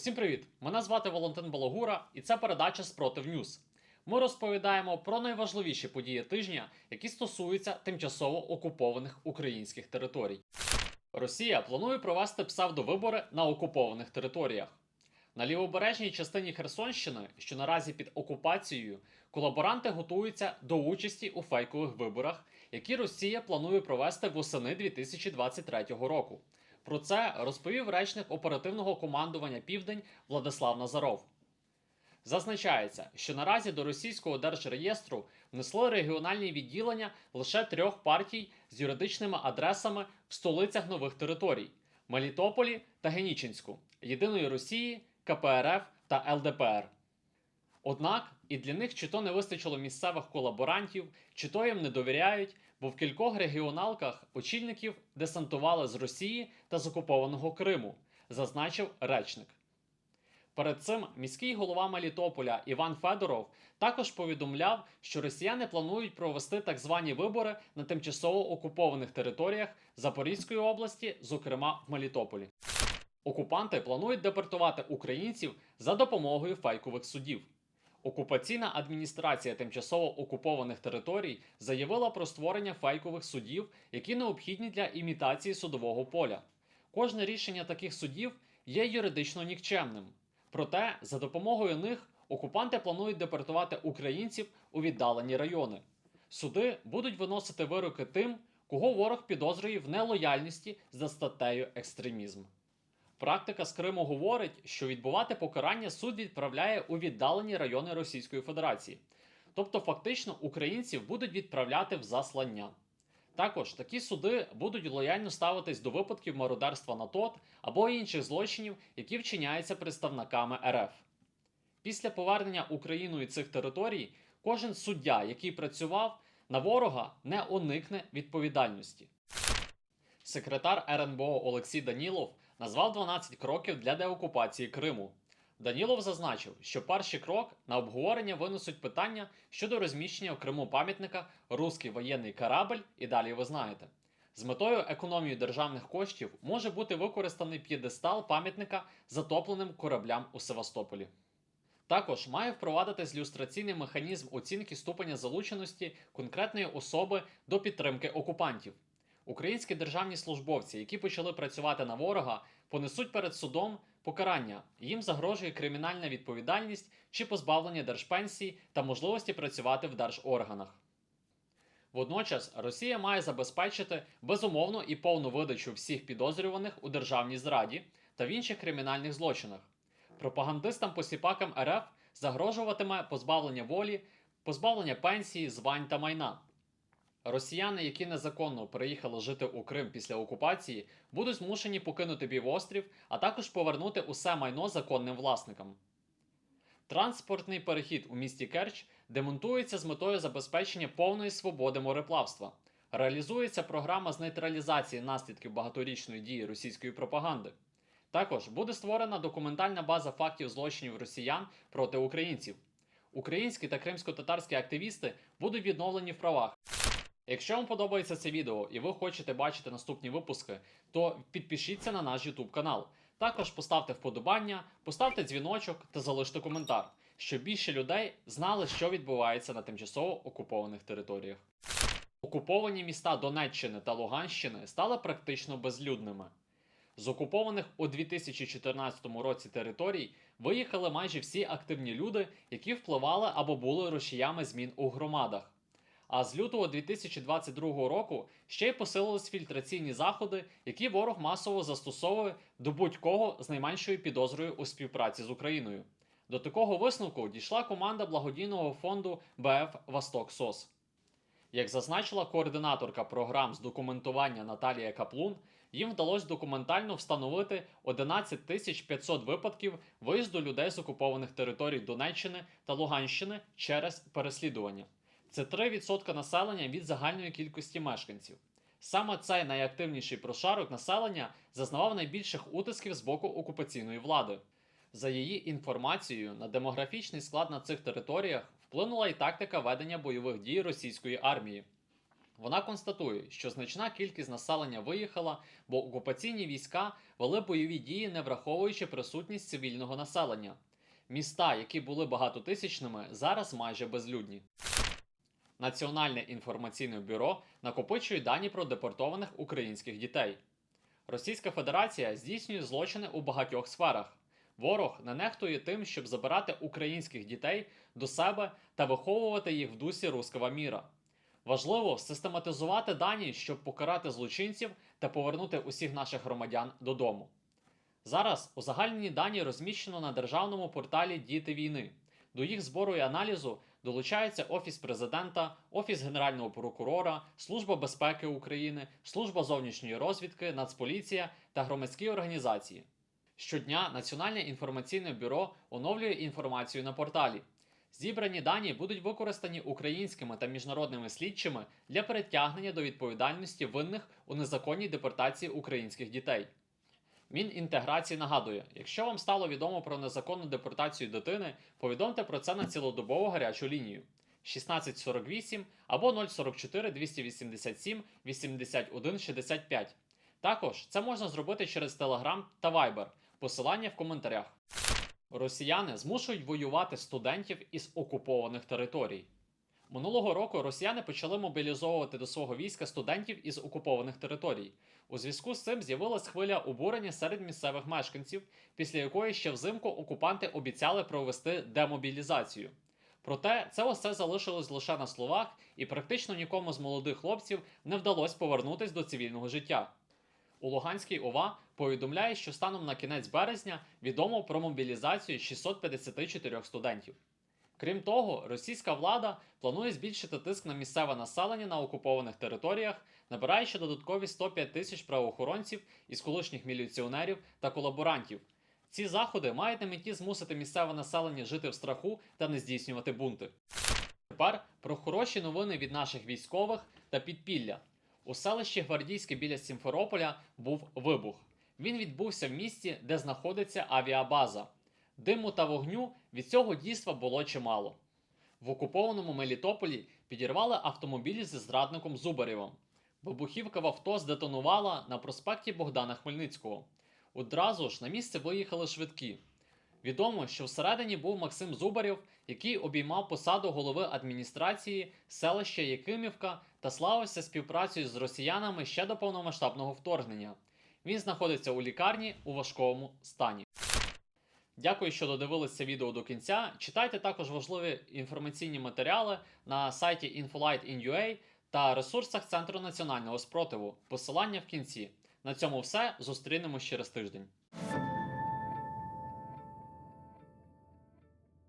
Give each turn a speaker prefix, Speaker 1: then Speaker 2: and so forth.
Speaker 1: Усім привіт! Мене звати Валентин Балагура, і це передача Спротив Ньюз. Ми розповідаємо про найважливіші події тижня, які стосуються тимчасово окупованих українських територій. Росія планує провести псевдовибори на окупованих територіях. На лівобережній частині Херсонщини, що наразі під окупацією, колаборанти готуються до участі у фейкових виборах, які Росія планує провести восени 2023 року. Про це розповів речник оперативного командування Південь Владислав Назаров. Зазначається, що наразі до російського держреєстру внесли регіональні відділення лише трьох партій з юридичними адресами в столицях нових територій Мелітополі та Генічинську, Єдиної Росії, КПРФ та ЛДПР. Однак і для них чи то не вистачило місцевих колаборантів, чи то їм не довіряють, бо в кількох регіоналках очільників десантували з Росії та з окупованого Криму, зазначив речник. Перед цим міський голова Мелітополя Іван Федоров також повідомляв, що росіяни планують провести так звані вибори на тимчасово окупованих територіях Запорізької області, зокрема в Мелітополі. Окупанти планують депортувати українців за допомогою фейкових судів. Окупаційна адміністрація тимчасово окупованих територій заявила про створення фейкових судів, які необхідні для імітації судового поля. Кожне рішення таких судів є юридично нікчемним. Проте, за допомогою них окупанти планують депортувати українців у віддалені райони. Суди будуть виносити вироки тим, кого ворог підозрює в нелояльності за статтею екстремізм. Практика з Криму говорить, що відбувати покарання суд відправляє у віддалені райони Російської Федерації. Тобто, фактично, українців будуть відправляти в заслання. Також такі суди будуть лояльно ставитись до випадків мародерства на ТОТ або інших злочинів, які вчиняються представниками РФ. Після повернення Україною цих територій кожен суддя, який працював на ворога, не уникне відповідальності. Секретар РНБО Олексій Данілов назвав 12 кроків для деокупації Криму. Данілов зазначив, що перший крок на обговорення винесуть питання щодо розміщення в Криму пам'ятника Руський воєнний корабль, і далі ви знаєте. З метою економії державних коштів може бути використаний п'єдестал пам'ятника затопленим кораблям у Севастополі. Також має впровадитись люстраційний механізм оцінки ступеня залученості конкретної особи до підтримки окупантів. Українські державні службовці, які почали працювати на ворога, понесуть перед судом покарання. Їм загрожує кримінальна відповідальність чи позбавлення держпенсії та можливості працювати в держорганах. Водночас Росія має забезпечити безумовну і повну видачу всіх підозрюваних у державній зраді та в інших кримінальних злочинах. Пропагандистам-посіпакам РФ загрожуватиме позбавлення волі, позбавлення пенсії, звань та майна. Росіяни, які незаконно приїхали жити у Крим після окупації, будуть змушені покинути півострів, а також повернути усе майно законним власникам. Транспортний перехід у місті Керч демонтується з метою забезпечення повної свободи мореплавства. Реалізується програма з нейтралізації наслідків багаторічної дії російської пропаганди. Також буде створена документальна база фактів злочинів росіян проти українців. Українські та кримсько-татарські активісти будуть відновлені в правах. Якщо вам подобається це відео і ви хочете бачити наступні випуски, то підпишіться на наш YouTube канал. Також поставте вподобання, поставте дзвіночок та залиште коментар, щоб більше людей знали, що відбувається на тимчасово окупованих територіях. Окуповані міста Донеччини та Луганщини стали практично безлюдними. З окупованих у 2014 році територій виїхали майже всі активні люди, які впливали або були рушіями змін у громадах. А з лютого 2022 року ще й посилились фільтраційні заходи, які ворог масово застосовує до будь-кого з найменшою підозрою у співпраці з Україною. До такого висновку дійшла команда благодійного фонду БФ Восток СОС. Як зазначила координаторка програм з документування Наталія Каплун, їм вдалося документально встановити 11 тисяч 500 випадків виїзду людей з окупованих територій Донеччини та Луганщини через переслідування. Це 3% населення від загальної кількості мешканців. Саме цей найактивніший прошарок населення зазнавав найбільших утисків з боку окупаційної влади. За її інформацією, на демографічний склад на цих територіях вплинула і тактика ведення бойових дій російської армії. Вона констатує, що значна кількість населення виїхала, бо окупаційні війська вели бойові дії, не враховуючи присутність цивільного населення. Міста, які були багатотисячними, зараз майже безлюдні. Національне інформаційне бюро накопичує дані про депортованих українських дітей. Російська Федерація здійснює злочини у багатьох сферах. Ворог не нехтує тим, щоб забирати українських дітей до себе та виховувати їх в дусі руского міра. Важливо систематизувати дані, щоб покарати злочинців та повернути усіх наших громадян додому. Зараз узагальнені дані розміщено на державному порталі Діти війни. До їх збору і аналізу долучаються Офіс президента, Офіс Генерального прокурора, Служба безпеки України, Служба зовнішньої розвідки, Нацполіція та громадські організації. Щодня Національне інформаційне бюро оновлює інформацію на порталі. Зібрані дані будуть використані українськими та міжнародними слідчими для перетягнення до відповідальності винних у незаконній депортації українських дітей. Мінінтеграції нагадує, якщо вам стало відомо про незаконну депортацію дитини, повідомте про це на цілодобову гарячу лінію 1648 або 044 287 81 65. Також це можна зробити через Telegram та Viber. Посилання в коментарях. Росіяни змушують воювати студентів із окупованих територій. Минулого року росіяни почали мобілізовувати до свого війська студентів із окупованих територій. У зв'язку з цим з'явилась хвиля обурення серед місцевих мешканців, після якої ще взимку окупанти обіцяли провести демобілізацію. Проте це усе залишилось лише на словах, і практично нікому з молодих хлопців не вдалося повернутися до цивільного життя. У Луганській ОВА повідомляє, що станом на кінець березня відомо про мобілізацію 654 студентів. Крім того, російська влада планує збільшити тиск на місцеве населення на окупованих територіях, набираючи додаткові 105 тисяч правоохоронців із колишніх міліціонерів та колаборантів. Ці заходи мають на меті змусити місцеве населення жити в страху та не здійснювати бунти. Тепер про хороші новини від наших військових та підпілля. У селищі Гвардійське біля Сімферополя був вибух. Він відбувся в місті, де знаходиться авіабаза. Диму та вогню від цього дійства було чимало. В окупованому Мелітополі підірвали автомобіль зі зрадником Зубарєвим. Вибухівка в авто здетонувала на проспекті Богдана Хмельницького. Одразу ж на місце виїхали швидкі. Відомо, що всередині був Максим Зубарєв, який обіймав посаду голови адміністрації селища Якимівка та славився співпрацею з росіянами ще до повномасштабного вторгнення. Він знаходиться у лікарні у важкому стані. Дякую, що додивилися відео до кінця. Читайте також важливі інформаційні матеріали на сайті Infolight.in.ua та ресурсах Центру національного спротиву. Посилання в кінці. На цьому все. Зустрінемось через тиждень.